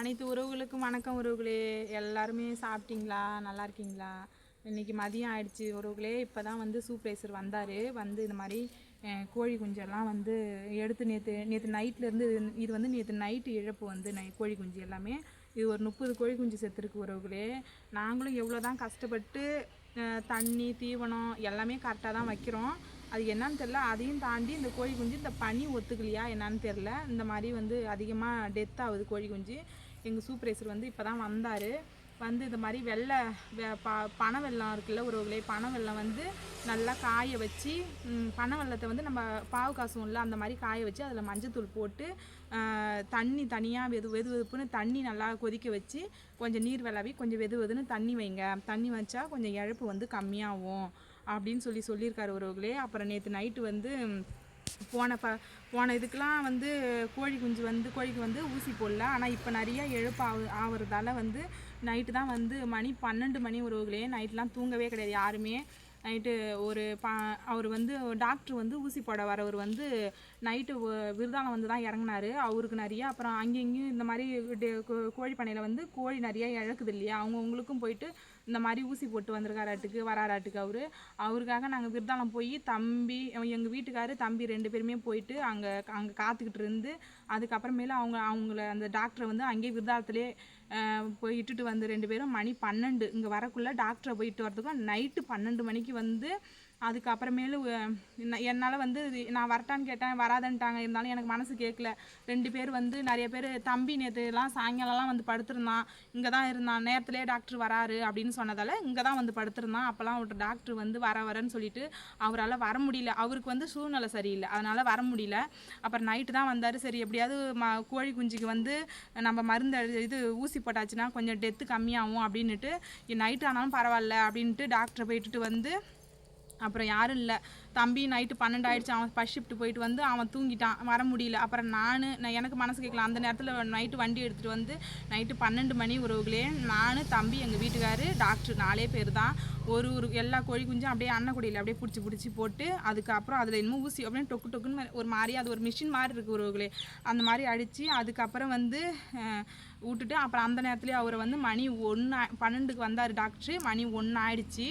அனைத்து உறவுகளுக்கும் வணக்கம் உறவுகளே. எல்லாருமே சாப்பிட்டீங்களா? நல்லா இருக்கீங்களா? இன்றைக்கி மதியம் ஆயிடுச்சு. உறவுகளே இப்போ தான் வந்து சூப்பர்வைசர் வந்தார். வந்து இந்த மாதிரி கோழி குஞ்செல்லாம் வந்து எடுத்து நேற்று நேற்று நைட்லேருந்து இது வந்து நேற்று நைட்டு இழப்பு வந்து நை கோழி குஞ்சு எல்லாமே. இது ஒரு முப்பது கோழி குஞ்சு செத்துருக்கு உறவுகளே. நாங்களும் எவ்வளோ தான் கஷ்டப்பட்டு தண்ணி தீவனம் எல்லாமே கரெக்டாக தான் வைக்கிறோம். அது என்னன்னு தெரில அதையும் தாண்டி இந்த கோழி குஞ்சு இந்த பனி ஒத்துக்கலையா? என்னன்னு தெரில இந்த மாதிரி வந்து அதிகமாக டெத் ஆகுது கோழி குஞ்சு. எங்கள் சூப்பர்வைசர் வந்து இப்போ தான் வந்தார். வந்து இந்த மாதிரி வெள்ளை வெ- ப பனை வெள்ளம் இருக்குல்ல உறவுகளே பனை வெள்ளம் வந்து நல்லா காய வச்சு பனை வெள்ளத்தை வந்து நம்ம பாவு காசும்ல அந்த மாதிரி காய வச்சு அதில் மஞ்சத்தூள் போட்டு தண்ணி தனியாக வெது வெது வெதுப்புன்னு தண்ணி நல்லா கொதிக்க வச்சு கொஞ்சம் நீர் விளாவி கொஞ்சம் வெது வெதுன்னு தண்ணி வைங்க. தண்ணி வச்சா கொஞ்சம் இழப்பு வந்து கம்மியாகும். அப்படின்னு சொல்லி சொல்லியிருக்காரு உறவுகளே அப்புறம் நேற்று நைட்டு வந்து போன ப போன இதுக்கெலாம் வந்து கோழி குஞ்சு வந்து கோழிக்கு வந்து ஊசி போடல. ஆனால் இப்போ நிறைய எழுப்பு ஆகு ஆகுறதால வந்து நைட்டு தான் வந்து மணி பன்னெண்டு மணி உறவுகளே நைட்லாம் தூங்கவே கிடையாது யாருமே. நைட்டு ஒரு பா அவர் வந்து டாக்டர் வந்து ஊசி போட வரவர் வந்து நைட்டு விருதாலம் வந்து தான் இறங்குனாரு. அவருக்கு நிறைய அப்புறம் அங்கேயும் இங்கேயும் இந்த மாதிரி டே- கோ- கோழி பண்ணையில் வந்து கோழி நிறையா இழக்குது இல்லையா? அவங்கவுங்களுக்கும் போயிட்டு இந்த மாதிரி ஊசி போட்டு வந்திருக்காராட்டுக்கு வராராட்டுக்கு அவர். அவருக்காக நாங்கள் விருதாலம் போய் தம்பி எங்கள் வீட்டுக்காரு தம்பி ரெண்டு பேருமே போயிட்டு அங்கே அங்கே காத்துக்கிட்டு இருந்து அதுக்கப்புறமேல அவங்க அவங்கள அந்த டாக்டரை வந்து அங்கேயே விருதாலத்துலேயே போய் இட்டுட்டு வந்து ரெண்டு பேரும் மணி பன்னெண்டு இங்கே வரக்குள்ளே டாக்டரை போயிட்டு வரதுக்கும் நைட்டு பன்னெண்டு மணிக்கு வந்து அதுக்கப்புறமேலு என்னால் வந்து நான் வரட்டான்னு கேட்டேன் வராதன்ட்டாங்க. இருந்தாலும் எனக்கு மனசு கேட்கல ரெண்டு பேர் வந்து நிறைய பேர் தம்பி நேற்றுலாம் சாயங்காலம்லாம் வந்து படுத்திருந்தான். இங்கே தான் இருந்தான். நேரத்துலேயே டாக்டர் வராரு அப்படின்னு சொன்னதால் இங்கே தான் வந்து படுத்திருந்தான். அப்போல்லாம் ஒரு டாக்டர் வந்து வர வரேன்னு சொல்லிட்டு அவரால் வர முடியல. அவருக்கு வந்து சூழ்நிலை சரியில்லை. அதனால் வர முடியல. அப்புறம் நைட்டு தான் வந்தார். சரி எப்படியாவது ம கோழி குஞ்சுக்கு வந்து நம்ம மருந்து இது ஊசி போட்டாச்சுன்னா கொஞ்சம் டெத்து கம்மியாகும் அப்படின்னுட்டு நைட்டு ஆனாலும் பரவாயில்ல அப்படின்ட்டு டாக்டரை போயிட்டுட்டு வந்து அப்புறம் யாரும் இல்லை. தம்பி நைட்டு பன்னெண்டு ஆயிடுச்சு. அவன் ஃபஸ்ட் ஷிஃப்ட் போயிட்டு வந்து அவன் தூங்கிட்டான். வர முடியல. அப்புறம் நான் நான் எனக்கு மனசு கேட்கல அந்த நேரத்தில் நைட்டு வண்டி எடுத்துகிட்டு வந்து நைட்டு பன்னெண்டு மணி உறவுகளே நான் தம்பி எங்கள் வீட்டுக்காரு டாக்டர் நாலே பேர் தான் ஒரு ஒரு எல்லா கோழி குஞ்சும் அப்படியே அன்னக்குடியில் அப்படியே பிடிச்சி பிடிச்சி போட்டு அதுக்கப்புறம் அதில் இன்னும் ஊசி அப்படியே டொக்கு டொக்குன்னு ஒரு மாதிரி அது ஒரு மிஷின் மாதிரி இருக்குது உறவுகளே. அந்த மாதிரி அடித்து அதுக்கப்புறம் வந்து விட்டுட்டு அப்புறம் அந்த நேரத்துலேயே அவரை வந்து மணி ஒன்று பன்னெண்டுக்கு வந்தார் டாக்டர் மணி ஒன்று ஆயிடுச்சு.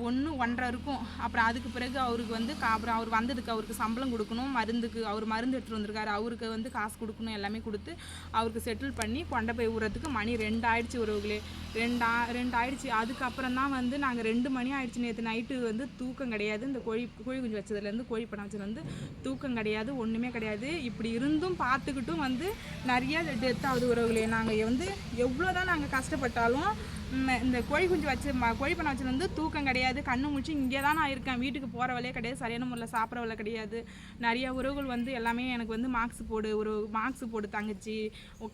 ஒன்று ஒன்றரை இருக்கும். அப்புறம் அதுக்கு பிறகு அவருக்கு வந்து கா- அப்புறம் அவர் வந்ததுக்கு அவருக்கு சம்பளம் கொடுக்கணும். மருந்துக்கு அவர் மருந்து எடுத்துகிட்டு வந்திருக்காரு. அவருக்கு வந்து காசு கொடுக்கணும் எல்லாமே கொடுத்து அவருக்கு செட்டில் பண்ணி கொண்ட போய் விடுறதுக்கு மணி ரெண்டு ஆயிடுச்சு உறவுகளே. ரெண்டா ரெண்டு ஆயிடுச்சு அதுக்கப்புறம் தான் வந்து நாங்கள் ரெண்டு மணி ஆயிடுச்சு. நேற்று நைட்டு வந்து தூக்கம் கிடையாது. இந்த கோழி கோழி குஞ்சு வச்சதுலேருந்து கோழி பணம் வச்சதுலேருந்து தூக்கம் கிடையாது ஒன்றுமே கிடையாது. இப்படி இருந்தும் பார்த்துக்கிட்டும் வந்து நிறைய டெத் ஆகுது உறவுகளே. நாங்கள் வந்து எவ்வளோ தான் நாங்கள் கஷ்டப்பட்டாலும் இந்த கோழி குஞ்சு வச்சு கோழி பண்ண வச்சது வந்து தூக்கம் கிடையாது கண்ணு முடிச்சு இங்கே தான் நான் இருக்கேன். வீட்டுக்கு போகிற வழியே கிடையாது சரியான முறையில் சாப்பிட்ற வழியே கிடையாது. நிறைய உறவுகள் வந்து எல்லாமே எனக்கு வந்து மார்க்ஸ் போடு ஒரு மார்க்ஸ் போடு தங்கச்சி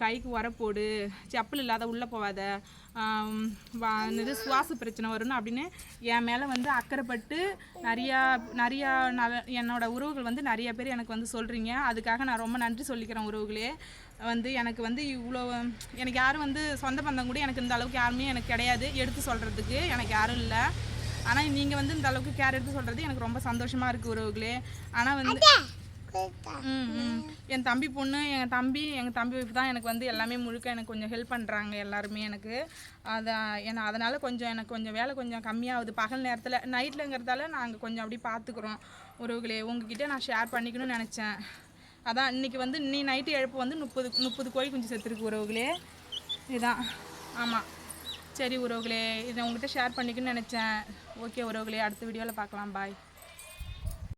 கைக்கு உர போடு செப்பல் இல்லாத உள்ளே போகாத இது சுவாச பிரச்சனை வரும்னு அப்படின்னு என் மேலே வந்து அக்கறைப்பட்டு நிறையா நிறையா என்னோடய உறவுகள் வந்து நிறைய பேர் எனக்கு வந்து சொல்கிறீங்க அதுக்காக நான் ரொம்ப நன்றி சொல்லிக்கிறேன் உறவுகளே. வந்து எனக்கு வந்து இவ்வளோ எனக்கு யாரும் வந்து சொந்த பந்தம் கூட எனக்கு இந்த அளவுக்கு யாருமே எனக்கு கிடையாது எடுத்து சொல்கிறதுக்கு எனக்கு யாரும் இல்லை. ஆனால் நீங்கள் வந்து இந்த அளவுக்கு கேர் எடுத்து சொல்கிறது எனக்கு ரொம்ப சந்தோஷமாக இருக்குது உறவுகளே. ஆனால் வந்து. என் தம்பி பொண்ணு எங்கள் தம்பி எங்கள் தம்பி ஒய்ஃப் தான் எனக்கு வந்து எல்லாமே முழுக்க எனக்கு கொஞ்சம் ஹெல்ப் பண்ணுறாங்க எல்லாருமே எனக்கு. அதான் ஏன்னா அதனால் கொஞ்சம் எனக்கு கொஞ்சம் வேலை கொஞ்சம் கம்மியாகுது. பகல் நேரத்தில் நைட்லங்கிறதால நாங்கள் கொஞ்சம் அப்படி பார்த்துக்குறோம் உறவுகளே. உங்ககிட்ட நான் ஷேர் பண்ணிக்கணும்னு நினச்சேன். அதான் இன்னைக்கு வந்து இன்னி நைட்டு எழுப்பு வந்து முப்பது முப்பது கோழி குஞ்சு செத்துருக்கு உறவுகளே. இதுதான் ஆமாம் சரி உறவுகளே இதை உங்ககிட்ட ஷேர் பண்ணிக்கணும்னு நினச்சேன். ஓகே உறவுகளே அடுத்த வீடியோவில் பார்க்கலாம். பாய்